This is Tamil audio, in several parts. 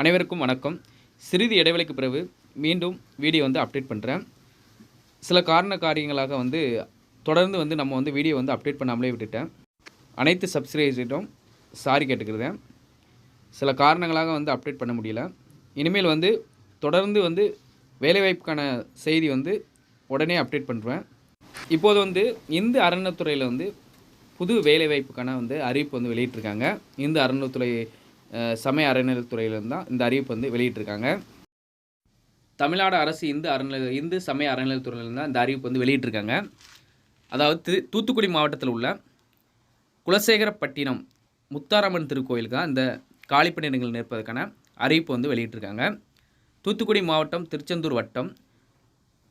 அனைவருக்கும் வணக்கம். சிறிது இடைவெளிக்கு பிறகு மீண்டும் வீடியோ வந்து அப்டேட் பண்ணுறேன் சில காரண காரியங்களாக வந்து தொடர்ந்து வந்து நம்ம வந்து வீடியோ வந்து அப்டேட் பண்ணாமலே விட்டுட்டேன். அனைத்து சப்ஸ்கிரைபர்ஸிட்டும் சாரி கேட்டுக்கிறேன். சில காரணங்களாக வந்து அப்டேட் பண்ண முடியல. இனிமேல் வந்து தொடர்ந்து வந்து வேலைவாய்ப்புக்கான செய்தி வந்து உடனே அப்டேட் பண்ணுறேன் இப்போது வந்து இந்து அறநிலைத்துறையில் வந்து புது வேலைவாய்ப்புக்கான வந்து அறிவிப்பு வந்து வெளியிட்டிருக்காங்க. இந்து அறநிலைத்துறை சமய அறநிலையத்துறையிலிருந்து தான் இந்த அறிவிப்பு வந்து வெளியிட்டிருக்காங்க. தமிழ்நாடு அரசு இந்து அறநிலை இந்து சமய அறநிலையத்துறையிலிருந்து தான் இந்த அறிவிப்பு வந்து வெளியிட்டிருக்காங்க. அதாவது தூத்துக்குடி மாவட்டத்தில் உள்ள குலசேகரப்பட்டினம் முத்தாரம்மன் திருக்கோயிலுக்கு தான் இந்த காலிப்பணியிடங்கள் நிற்பதற்கான அறிவிப்பு வந்து வெளியிட்டிருக்காங்க. தூத்துக்குடி மாவட்டம் திருச்செந்தூர் வட்டம்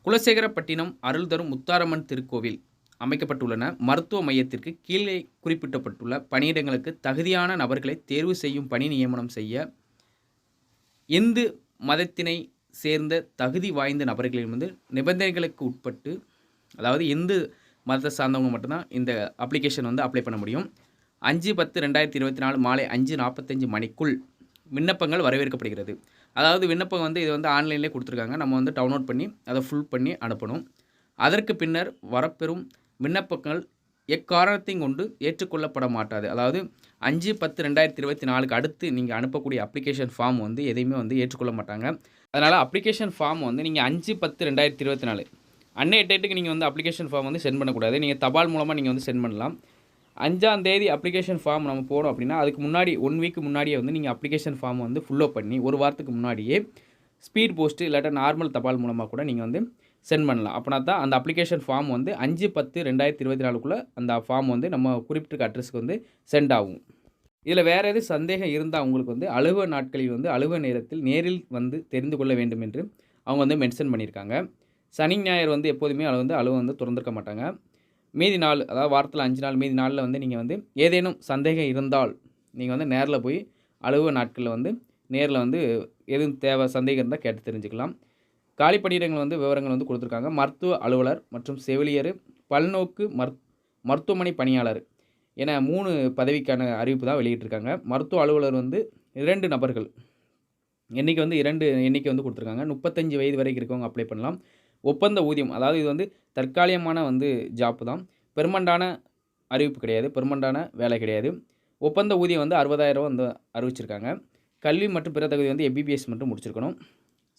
குலசேகரப்பட்டினம் அருள் தரும் முத்தாரம்மன் திருக்கோவில் அமைக்கப்பட்டுள்ளன. மருத்துவ மையத்திற்கு கீழே குறிப்பிடப்பட்டுள்ள பணியிடங்களுக்கு தகுதியான நபர்களை தேர்வு செய்யும் பணி நியமனம் செய்ய இந்து மதத்தினை சேர்ந்த தகுதி வாய்ந்த நபர்களிலிருந்து வந்து நிபந்தனைகளுக்கு உட்பட்டு அதாவது இந்து மதத்தை சார்ந்தவங்க மட்டும்தான் இந்த அப்ளிகேஷன் வந்து அப்ளை பண்ண முடியும். அஞ்சு பத்து ரெண்டாயிரத்தி இருபத்தி நாலு மாலை அஞ்சு நாற்பத்தஞ்சு மணிக்குள் விண்ணப்பங்கள் வரவேற்கப்படுகிறது. அதாவது விண்ணப்பம் வந்து இது வந்து ஆன்லைன்லேயே கொடுத்துருக்காங்க. நம்ம வந்து டவுன்லோட் பண்ணி அதை ஃபுல் பண்ணி அனுப்பணும். அதற்கு பின்னர் வரப்பெறும் விண்ணப்பங்கள் எக்காரணத்தையும் கொண்டு ஏற்றுக்கொள்ளப்பட மாட்டாது அதாவது அஞ்சு பத்து ரெண்டாயிரத்தி இருபத்தி நாலுக்கு அடுத்து நீங்கள் அனுப்பக்கூடிய அப்ளிகேஷன் ஃபார்ம் வந்து எதையுமே வந்து ஏற்றுக்கொள்ள மாட்டாங்க அதனால் அப்ளிகேஷன் ஃபார்ம் வந்து நீங்கள் அஞ்சு பத்து ரெண்டாயிரத்தி இருபத்தி நாலு அன்னைய டேட்டுக்கு நீங்கள் வந்து அப்ளிகேஷன் ஃபார்ம் வந்து சென்ட் பண்ணக்கூடாது. நீங்கள் தபால் மூலமாக நீங்கள் வந்து சென்ட் பண்ணலாம். அஞ்சாம் தேதி அப்ளிகேஷன் ஃபார்ம் நம்ம போனோம் அப்படின்னா அதுக்கு முன்னாடி ஒன் வீக் முன்னாடியே வந்து நீங்கள் அப்ளிகேஷன் ஃபார்ம் வந்து ஃபுல்லோ பண்ணி ஒரு வாரத்துக்கு முன்னாடியே ஸ்பீட் போஸ்ட்டு இல்லாட்டா நார்மல் தபால் மூலமாக கூட நீங்கள் வந்து சென்ட் பண்ணலாம். அப்படின்னா தான் அந்த அப்ளிகேஷன் ஃபார்ம் வந்து அஞ்சு பத்து ரெண்டாயிரத்தி இருபத்தி நாலுக்குள்ளே அந்த ஃபார்ம் வந்து நம்ம குறிப்பிட்ட அட்ரஸ்க்கு வந்து சென்ட் ஆகும். இதில் வேறு எது சந்தேகம் இருந்தால் அவங்களுக்கு வந்து அலுவ நாட்களில் வந்து அலுவ நேரத்தில் நேரில் வந்து தெரிந்து கொள்ள வேண்டும் என்று அவங்க வந்து மென்ஷன் பண்ணியிருக்காங்க. சனி ஞாயிறு வந்து எப்போதுமே அது வந்து அலுவ வந்து திறந்திருக்க மாட்டாங்க. மீதி நாள் அதாவது வாரத்தில் அஞ்சு நாள் மீதி நாளில் வந்து நீங்கள் வந்து ஏதேனும் சந்தேகம் இருந்தால் நீங்கள் வந்து நேரில் போய் அலுவ நாட்களில் வந்து நேரில் வந்து எதுவும் தேவை சந்தேகம் இருந்தால் கேட்டு தெரிஞ்சுக்கலாம். காலி பணியிடங்கள் வந்து விவரங்கள் வந்து கொடுத்துருக்காங்க. மருத்துவ அலுவலர் மற்றும் செவிலியர் பல்நோக்கு மருத் மருத்துவமனை பணியாளர் என மூணு பதவிக்கான அறிவிப்பு தான் வெளியிட்டிருக்காங்க. மருத்துவ அலுவலர் வந்து இரண்டு நபர்கள். எண்ணிக்கை வந்து இரண்டு எண்ணிக்கை வந்து கொடுத்துருக்காங்க. முப்பத்தஞ்சு வயது வரைக்கும் இருக்கவங்க அப்ளை பண்ணலாம். ஒப்பந்த ஊதியம் அதாவது இது வந்து தற்காலிகமான வந்து ஜாப்பு தான். பெர்மண்டான அறிவிப்பு கிடையாது. பெர்மண்டான வேலை கிடையாது. ஒப்பந்த ஊதியம் வந்து அறுபதாயிரம் வந்து அறிவிச்சிருக்காங்க. கல்வி மற்றும் பிற தகுதி வந்து எம்பிபிஎஸ் மட்டும் முடிச்சிருக்கணும்.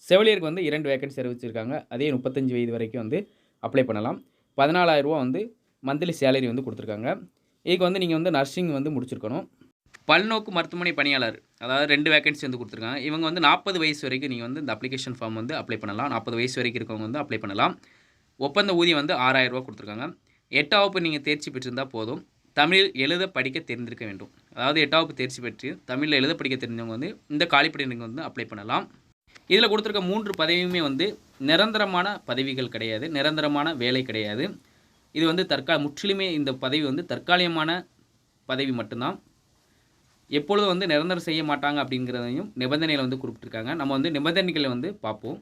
செவிலியருக்கு வந்து இரண்டு வேக்கன்சி அறிவிச்சிருக்காங்க. அதே முப்பத்தஞ்சு வயது வரைக்கும் வந்து அப்ளை பண்ணலாம். பதினாலாயிரரூவா வந்து மந்த்லி சேலரி வந்து கொடுத்துருக்காங்க. இதுக்கு வந்து நீங்கள் வந்து நர்சிங் வந்து முடிச்சிருக்கணும். பல்நோக்கு மருத்துவமனை பணியாளர் அதாவது ரெண்டு வேகன்சி வந்து கொடுத்துருக்காங்க. இவங்க வந்து நாற்பது வயசு வரைக்கும் நீங்கள் வந்து இந்த அப்ளிகேஷன் ஃபார்ம் வந்து அப்ளை பண்ணலாம். நாற்பது வயசு வரைக்கும் இருக்கவங்க வந்து அப்ளை பண்ணலாம். ஒப்பந்த ஊதியம் வந்து ஆறாயிரம் கொடுத்துருக்காங்க. எட்டாம் வகுப்பு நீங்கள் தேர்ச்சி பெற்றிருந்தால் போதும். தமிழில் எழுத படிக்க தெரிந்திருக்க வேண்டும். அதாவது எட்டாம் வகுப்பு தேர்ச்சி பெற்று தமிழில் எழுத படிக்க தெரிஞ்சவங்க வந்து இந்த காலிப்பணிக்கு வந்து அப்ளை பண்ணலாம். இதில் கொடுத்துருக்க மூன்று பதவியுமே வந்து நிரந்தரமான பதவிகள் கிடையாது நிரந்தரமான வேலை கிடையாது. இது வந்து தற்கா முற்றிலுமே இந்த பதவி வந்து தற்காலிகமான பதவி மட்டும்தான். எப்பொழுதும் வந்து நிரந்தரம் செய்ய மாட்டாங்க அப்படிங்கிறதையும் நிபந்தனைகளை வந்து குறிப்பிட்டிருக்காங்க. நம்ம வந்து நிபந்தனைகளை வந்து பார்ப்போம்.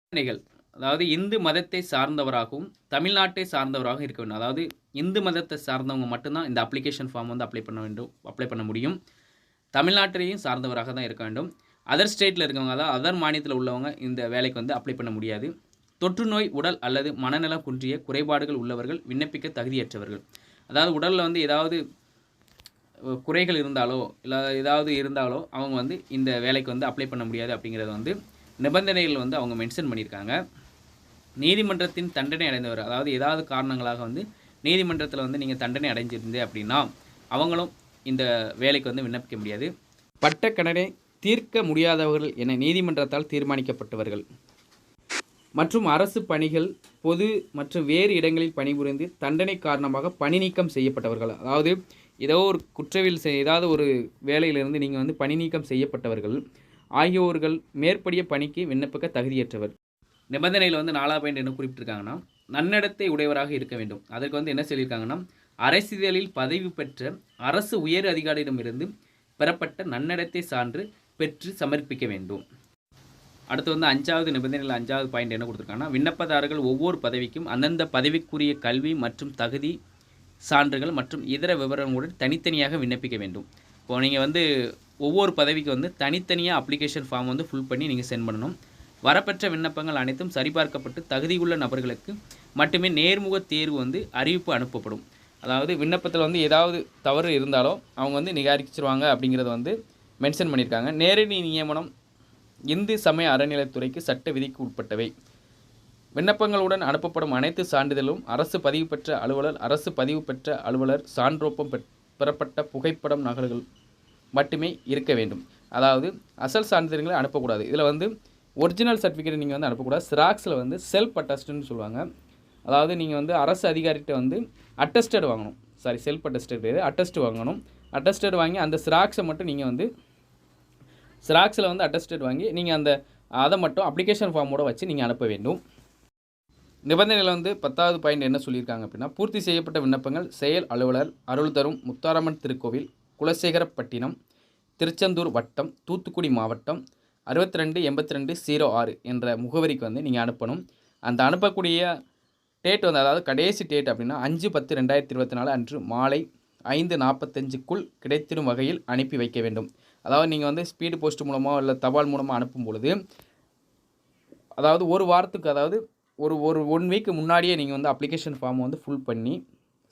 நிபந்தனைகள் அதாவது இந்து மதத்தை சார்ந்தவராகவும் தமிழ்நாட்டை சார்ந்தவராகவும் இருக்க வேண்டும். அதாவது இந்து மதத்தை சார்ந்தவங்க மட்டும்தான் இந்த அப்ளிகேஷன் ஃபார்ம் வந்து அப்ளை பண்ண வேண்டும் அப்ளை பண்ண முடியும். தமிழ்நாட்டிலையும் சார்ந்தவராக தான் இருக்க வேண்டும். அதர் ஸ்டேட்டில் இருக்கவங்க அதாவது அதர் மாநிலத்தில் உள்ளவங்க இந்த வேலைக்கு வந்து அப்ளை பண்ண முடியாது. தொற்றுநோய் உடல் அல்லது மனநலம் குன்றிய குறைபாடுகள் உள்ளவர்கள் விண்ணப்பிக்க தகுதியற்றவர்கள். அதாவது உடலில் வந்து ஏதாவது குறைகள் இருந்தாலோ இல்லை ஏதாவது இருந்தாலோ அவங்க வந்து இந்த வேலைக்கு வந்து அப்ளை பண்ண முடியாது அப்படிங்கிறத வந்து நிபந்தனைகள் வந்து அவங்க மென்ஷன் பண்ணியிருக்காங்க. நீதிமன்றத்தின் தண்டனை அடைந்தவர் அதாவது ஏதாவது காரணங்களாக வந்து நீதிமன்றத்தில் வந்து நீங்கள் தண்டனை அடைஞ்சிருந்தே அப்படின்னா அவங்களும் இந்த வேலைக்கு வந்து விண்ணப்பிக்க முடியாது. பட்ட கடனை தீர்க்க முடியாதவர்கள் என நீதிமன்றத்தால் தீர்மானிக்கப்பட்டவர்கள். மற்றும் அரசு பணிகள் பொது மற்றும் வேறு இடங்களில் பணிபுரிந்து தண்டனை காரணமாக பணி நீக்கம் செய்யப்பட்டவர்கள். அதாவது ஏதோ ஒரு குற்றவியல் செய் ஏதாவது ஒரு வேலையிலிருந்து நீங்கள் வந்து பணி நீக்கம் செய்யப்பட்டவர்கள். ஆகியோர்கள் மேற்படிய பணிக்கு விண்ணப்பிக்க தகுதியற்றவர். நிபந்தனையில் வந்து நாலா பாயிண்ட் என்ன குறிப்பிட்டிருக்காங்கன்னா நன்னடத்தை உடையவராக இருக்க வேண்டும். அதற்கு வந்து என்ன சொல்லியிருக்காங்கன்னா அரசியலில் பதவி பெற்ற அரசு உயர் அதிகாரியிடமிருந்து பெறப்பட்ட நன்னடத்தை சான்று பெற்று சமர்ப்பிக்க வேண்டும். அடுத்து வந்து அஞ்சாவது நிபந்தனையில் அஞ்சாவது பாயிண்ட் என்ன கொடுத்துருக்காங்கன்னா விண்ணப்பதாரர்கள் ஒவ்வொரு பதவிக்கும் அந்தந்த பதவிக்குரிய கல்வி மற்றும் தகுதி சான்றுகள் மற்றும் இதர விவரங்களுடன் தனித்தனியாக விண்ணப்பிக்க வேண்டும். இப்போ நீங்கள் வந்து ஒவ்வொரு பதவிக்கு வந்து தனித்தனியாக அப்ளிகேஷன் ஃபார்ம் வந்து ஃபுல் பண்ணி நீங்கள் சென்ட் பண்ணணும். வரப்பெற்ற விண்ணப்பங்கள் அனைத்தும் சரிபார்க்கப்பட்டு தகுதியுள்ள நபர்களுக்கு மட்டுமே நேர்முக தேர்வு வந்து அறிவிப்பு அனுப்பப்படும். அதாவது விண்ணப்பத்தில் வந்து ஏதாவது தவறு இருந்தாலோ அவங்க வந்து நிகாரிச்சிருவாங்க அப்படிங்கிறது வந்து மென்ஷன் பண்ணியிருக்காங்க. நேரடி நியமனம் இந்து சமய அறநிலைத்துறைக்கு சட்ட விதிக்கு உட்பட்டவை. விண்ணப்பங்களுடன் அனுப்பப்படும் அனைத்து சான்றிதழும் அரசு பதிவு பெற்ற அலுவலர் அரசு பதிவு பெற்ற அலுவலர் சான்றோப்பம் பெற் பெறப்பட்ட புகைப்படம் நகல்கள் மட்டுமே இருக்க வேண்டும். அதாவது அசல் சான்றிதழ்களை அனுப்பக்கூடாது. இதில் வந்து ஒரிஜினல் சர்டிஃபிகேட் நீங்கள் வந்து அனுப்பக்கூடாது. ஸ்ராக்ஸில் வந்து செல்ஃப் அட்டஸ்டுன்னு சொல்லுவாங்க. அதாவது நீங்கள் வந்து அரசு அதிகாரிகிட்ட வந்து அட்டஸ்டட் வாங்கணும். சாரி செல்ஃப் அட்டஸ்டட் கிடையாது அட்டஸ்ட் வாங்கணும். அட்டஸ்டட் வாங்கி அந்த ஸ்ராக்ஸை மட்டும் நீங்கள் வந்து ஜெராக்ஸில் வந்து அட்டஸ்டட் வாங்கி நீங்கள் அந்த அதை மட்டும் அப்ளிகேஷன் ஃபார்மோட வச்சு நீங்கள் அனுப்ப வேண்டும். நிபந்தனைகள் வந்து பத்தாவது பாயிண்ட் என்ன சொல்லியிருக்காங்க அப்படின்னா பூர்த்தி செய்யப்பட்ட விண்ணப்பங்கள் செயல் அலுவலர் அருள் தரும் முத்தாரம்மன் திருக்கோவில் குலசேகரப்பட்டினம் திருச்செந்தூர் வட்டம் தூத்துக்குடி மாவட்டம் அறுபத்தி ரெண்டு எண்பத்தி ரெண்டு ஜீரோ ஆறு என்ற முகவரிக்கு வந்து நீங்கள் அனுப்பணும். அந்த அனுப்பக்கூடிய டேட் வந்து அதாவது கடைசி டேட் அப்படின்னா அஞ்சு பத்து ரெண்டாயிரத்தி இருபத்தி நாலு அன்று மாலை ஐந்து நாற்பத்தஞ்சுக்குள் கிடைத்திடும் வகையில் அனுப்பி வைக்க வேண்டும். அதாவது நீங்கள் வந்து ஸ்பீடு போஸ்ட் மூலமாக இல்லை தபால் மூலமாக அனுப்பும் பொழுது அதாவது ஒரு வாரத்துக்கு அதாவது ஒரு ஒரு ஒன் வீக் முன்னாடியே நீங்கள் வந்து அப்ளிகேஷன் ஃபார்மை வந்து ஃபுல் பண்ணி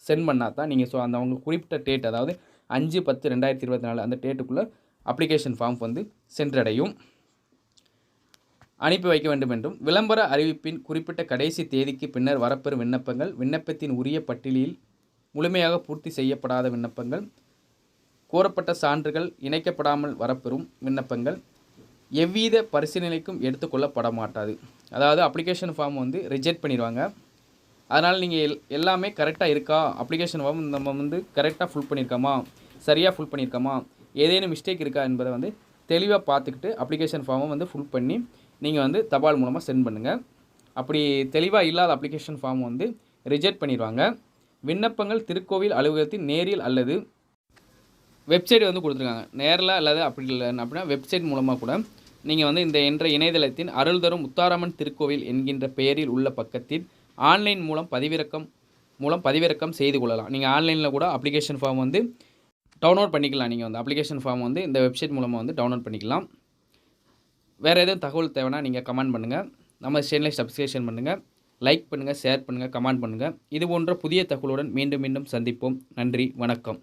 சென்ட் பண்ணால் தான் நீங்கள் ஸோ அந்த அவங்க குறிப்பிட்ட டேட் அதாவது அஞ்சு பத்து ரெண்டாயிரத்தி இருபத்தி நாலு அந்த டேட்டுக்குள்ளே அப்ளிகேஷன் ஃபார்ம் வந்து சென்றடையும். அனுப்பி வைக்க வேண்டும் என்றும் விளம்பர அறிவிப்பின் குறிப்பிட்ட கடைசி தேதிக்கு பின்னர் வரப்பெறும் விண்ணப்பங்கள் விண்ணப்பத்தின் உரிய பட்டியலில் முழுமையாக பூர்த்தி செய்யப்படாத விண்ணப்பங்கள் கோரப்பட்ட சான்றுகள் இணைக்கப்படாமல் வரப்பெறும் விண்ணப்பங்கள் எவ்வித பரிசீலனைக்கும் எடுத்துக்கொள்ளப்பட மாட்டாது அதாவது அப்ளிகேஷன் ஃபார்ம் வந்து ரிஜெக்ட் பண்ணிடுவாங்க. அதனால் நீங்கள் எல் எல்லாமே கரெக்டாக இருக்கா? அப்ளிகேஷன் ஃபார்ம் நம்ம வந்து கரெக்டாக ஃபுல் பண்ணியிருக்கோமா சரியாக ஃபுல் பண்ணியிருக்கோமா ஏதேனும் மிஸ்டேக் இருக்கா என்பதை வந்து தெளிவாக பார்த்துக்கிட்டு அப்ளிகேஷன் ஃபார்மை வந்து ஃபுல் பண்ணி நீங்கள் வந்து தபால் மூலமாக சென்ட் பண்ணுங்கள் அப்படி தெளிவாக இல்லாத அப்ளிகேஷன் ஃபார்ம் வந்து ரிஜெக்ட் பண்ணிடுவாங்க. விண்ணப்பங்கள் திருக்கோவில் அலுவலகத்தின் நேரில் அல்லது வெப்சைட் வந்து கொடுத்துருக்காங்க. நேரில் அல்லது அப்படி இல்லை அப்படின்னா வெப்சைட் மூலமாக கூட நீங்கள் வந்து இந்த என்ற இணையதளத்தின் அருள் தரும் முத்தாராமன் திருக்கோவில் என்கின்ற பெயரில் உள்ள பக்கத்தில் ஆன்லைன் மூலம் பதிவிறக்கம் மூலம் பதிவிறக்கம் செய்து கொள்ளலாம். நீங்கள் ஆன்லைனில் கூட அப்ளிகேஷன் ஃபார்ம் வந்து டவுன்லோட் பண்ணிக்கலாம். நீங்கள் வந்து அப்ளிகேஷன் ஃபார்ம் வந்து இந்த வெப்சைட் மூலமாக வந்து டவுன்லோட் பண்ணிக்கலாம். வேறு எதுவும் தகவல் தேவைன்னா நீங்கள் கமெண்ட் பண்ணுங்கள் நம்ம சேனலை சப்ஸ்கிரிப்ஷன் பண்ணுங்கள் லைக் பண்ணுங்கள் ஷேர் பண்ணுங்கள் கமெண்ட் பண்ணுங்கள் இது போன்ற புதிய தகவலுடன் மீண்டும் மீண்டும் சந்திப்போம். நன்றி வணக்கம்.